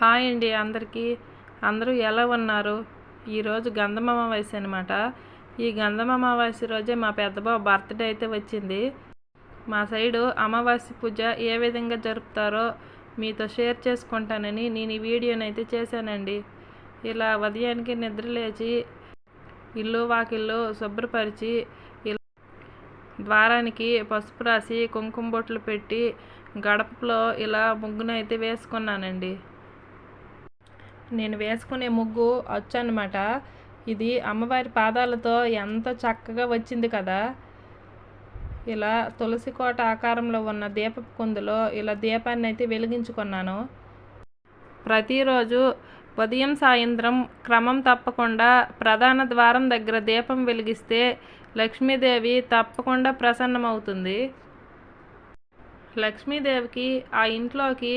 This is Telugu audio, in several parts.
హాయ్ అండి అందరికీ. అందరూ ఎలా ఉన్నారు? ఈరోజు గంధం అమావాస్య అనమాట ఈ గంధం అమావాస్య రోజే మా పెద్దబాబు బర్త్డే అయితే వచ్చింది. మా సైడు అమావాస్య పూజ ఏ విధంగా జరుపుతారో మీతో షేర్ చేసుకుంటానని నేను ఈ వీడియోని అయితే చేశానండి. ఇలా ఉదయానికి నిద్ర లేచి ఇల్లు వాకిల్లు శుభ్రపరిచి ఇలా ద్వారానికి పసుపు రాసి కుంకుమ బొట్లు పెట్టి గడపలో ఇలా ముగ్గునైతే వేసుకున్నానండి. నేను వేసుకునే ముగ్గు వచ్చనమాట ఇది అమ్మవారి పాదాలతో ఎంత చక్కగా వచ్చింది కదా. ఇలా తులసి కోట ఆకారంలో ఉన్న దీపపు కుందులో ఇలా దీపాన్ని అయితే వెలిగించుకున్నాను. ప్రతిరోజు ఉదయం సాయంత్రం క్రమం తప్పకుండా ప్రధాన ద్వారం దగ్గర దీపం వెలిగిస్తే లక్ష్మీదేవి తప్పకుండా ప్రసన్నమవుతుంది. లక్ష్మీదేవికి ఆ ఇంట్లోకి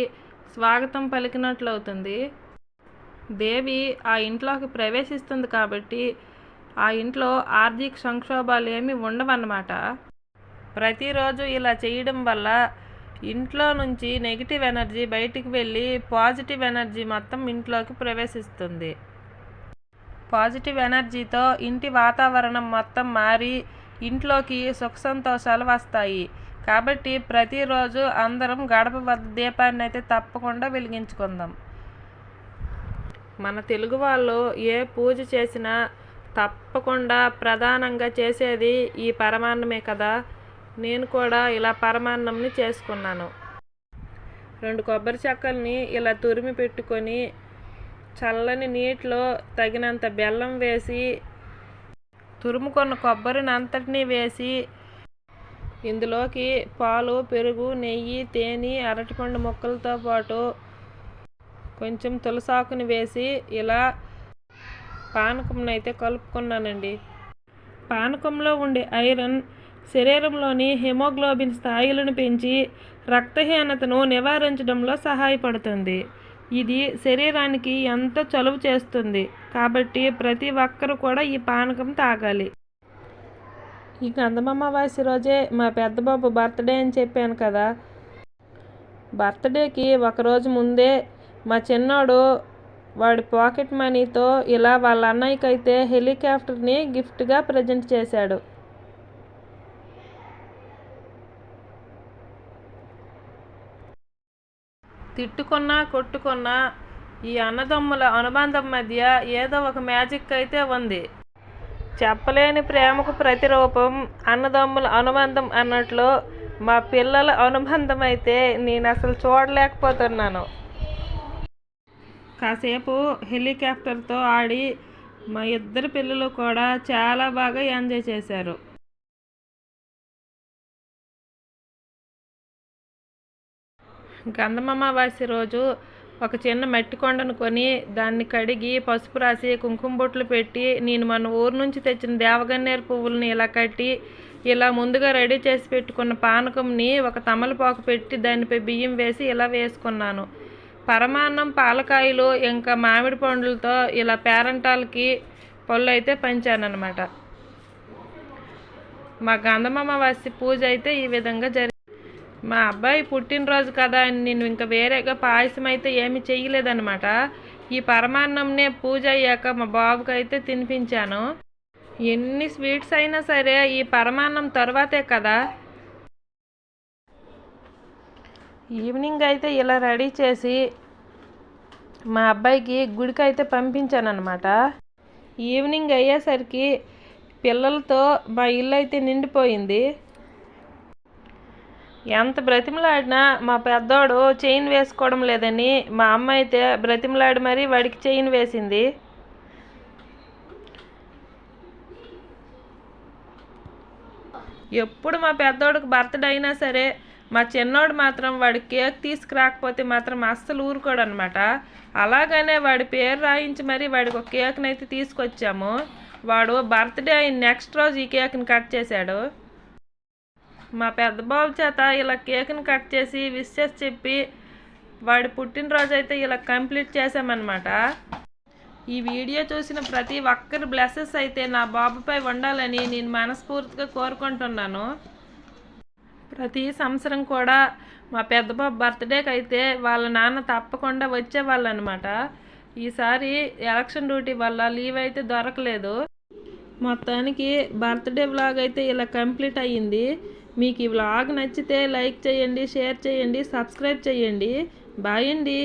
స్వాగతం పలికినట్లు అవుతుంది దేవి ఆ ఇంట్లోకి ప్రవేశిస్తుంది కాబట్టి ఆ ఇంట్లో ఆర్థిక సంక్షోభాలు ఏమి ఉండవన్నమాట. ప్రతిరోజు ఇలా చేయడం వల్ల ఇంట్లో నుంచి నెగిటివ్ ఎనర్జీ బయటికి వెళ్ళి పాజిటివ్ ఎనర్జీ మొత్తం ఇంట్లోకి ప్రవేశిస్తుంది. పాజిటివ్ ఎనర్జీతో ఇంటి వాతావరణం మొత్తం మారి ఇంట్లోకి సుఖ సంతోషాలు వస్తాయి. కాబట్టి ప్రతిరోజు అందరం గడప వద్ద దీపాన్ని అయితే తప్పకుండా వెలిగించుకుందాం. మన తెలుగు వాళ్ళు ఏ పూజ చేసినా తప్పకుండా ప్రధానంగా చేసేది ఈ పరమాన్నమే కదా. నేను కూడా ఇలా పరమాన్నంని చేసుకున్నాను. రెండు కొబ్బరి చెక్కల్ని ఇలా తురిమి పెట్టుకొని చల్లని నీటిలో తగినంత బెల్లం వేసి తురుముకున్న కొబ్బరిని అంతటినీ వేసి ఇందులోకి పాలు పెరుగు నెయ్యి తేనె అరటిపండు ముక్కలతో పాటు కొంచెం తులసాకుని వేసి ఇలా పానకంనైతే అయితే కలుపుకున్నానండి. పానకంలో ఉండే ఐరన్ శరీరంలోని హెమోగ్లోబిన్ స్థాయిలను పెంచి రక్తహీనతను నివారించడంలో సహాయపడుతుంది. ఇది శరీరానికి ఎంతో చలువ చేస్తుంది కాబట్టి ప్రతి ఒక్కరు కూడా ఈ పానకం తాగాలి. ఈ గంధమమ్మవాసి రోజే మా పెద్దబాబు బర్త్డే అని చెప్పాను కదా. బర్త్డేకి ఒకరోజు ముందే మా చిన్నోడు వాడి పాకెట్ మనీతో ఇలా వాళ్ళ అన్నయ్యకి అయితే హెలికాప్టర్ని గిఫ్ట్గా ప్రజెంట్ చేశాడు. తిట్టుకున్నా కొట్టుకున్నా ఈ అన్నదమ్ముల అనుబంధం మధ్య ఏదో ఒక మ్యాజిక్ అయితే ఉంది. చెప్పలేని ప్రేమకు ప్రతిరూపం అన్నదమ్ముల అనుబంధం అన్నట్లు మా పిల్లల అనుబంధం అయితే నేను అసలు చూడలేకపోతున్నాను. కాసేపు హెలికాప్టర్తో ఆడి మా ఇద్దరు పిల్లలు కూడా చాలా బాగా ఎంజాయ్ చేశారు. గంధమమావాసి రోజు ఒక చిన్న మట్టి కొండను కొని దాన్ని కడిగి పసుపు రాసి కుంకుమ బొట్లు పెట్టి నేను మన ఊరు నుంచి తెచ్చిన దేవగన్నేరు పువ్వులని ఇలా కట్టి ఇలా ముందుగా రెడీ చేసి పెట్టుకున్న పానకంని ఒక తమలపాకు పెట్టి దానిపై బియ్యం వేసి ఇలా వేసుకున్నాను. పరమాన్నం పాలకాయలు ఇంకా మామిడి పండ్లతో ఇలా పేరంటాలకి పళ్ళు అయితే పంచానమాట మా గంధమమావాసి పూజ అయితే ఈ విధంగా జరిగింది. మా అబ్బాయి పుట్టినరోజు కదా అని నేను ఇంకా వేరేగా పాయసం అయితే ఏమి చేయలేదనమాట ఈ పరమాన్నంనే పూజ అయ్యాక మా బాబుకి అయితే తినిపించాను. ఎన్ని స్వీట్స్ అయినా సరే ఈ పరమాన్నం తర్వాతే కదా ఈవినింగ్ అయితే ఇలా రెడీ చేసి మా అబ్బాయికి గుడికి అయితే పంపించాను అనమాట ఈవినింగ్ అయ్యేసరికి పిల్లలతో మా ఇల్లు అయితే నిండిపోయింది. ఎంత బ్రతిమలాడినా మా పెద్దోడు చైన్ వేసుకోవడం లేదని మా అమ్మ అయితే బ్రతిమలాడి మరీ వాడికి చైన్ వేసింది. ఎప్పుడు మా పెద్దోడికి బర్త్డే అయినా సరే మా చిన్నోడు మాత్రం వాడి కేక్ తీసుకురాకపోతే మాత్రం అస్సలు ఊరుకోడు అనమాట అలాగనే వాడి పేరు రాయించి మరి వాడికి ఒక కేక్ని అయితే తీసుకొచ్చాము. వాడు బర్త్డే అయిన నెక్స్ట్ రోజు ఈ కేక్ని కట్ చేశాడు. మా పెద్ద బాబు చేత ఇలా కేక్ని కట్ చేసి విషెస్ చెప్పి వాడి పుట్టినరోజు అయితే ఇలా కంప్లీట్ చేసామన్నమాట ఈ వీడియో చూసిన ప్రతి ఒక్కరి బ్లెస్సెస్ అయితే నా బాబుపై ఉండాలని నేను మనస్ఫూర్తిగా కోరుకుంటున్నాను. ప్రతి సంవత్సరం కూడా మా పెద్ద బాబు బర్త్డేకి అయితే వాళ్ళ నాన్న తప్పకుండా వచ్చేవాళ్ళు అనమాట ఈసారి ఎలక్షన్ డ్యూటీ వల్ల లీవ్ అయితే దొరకలేదు. మొత్తానికి బర్త్డే వ్లాగ్ అయితే ఇలా కంప్లీట్ అయ్యింది. మీకు ఈ వ్లాగ్ నచ్చితే లైక్ చేయండి షేర్ చేయండి సబ్స్క్రైబ్ చేయండి. బాయ్ అండి.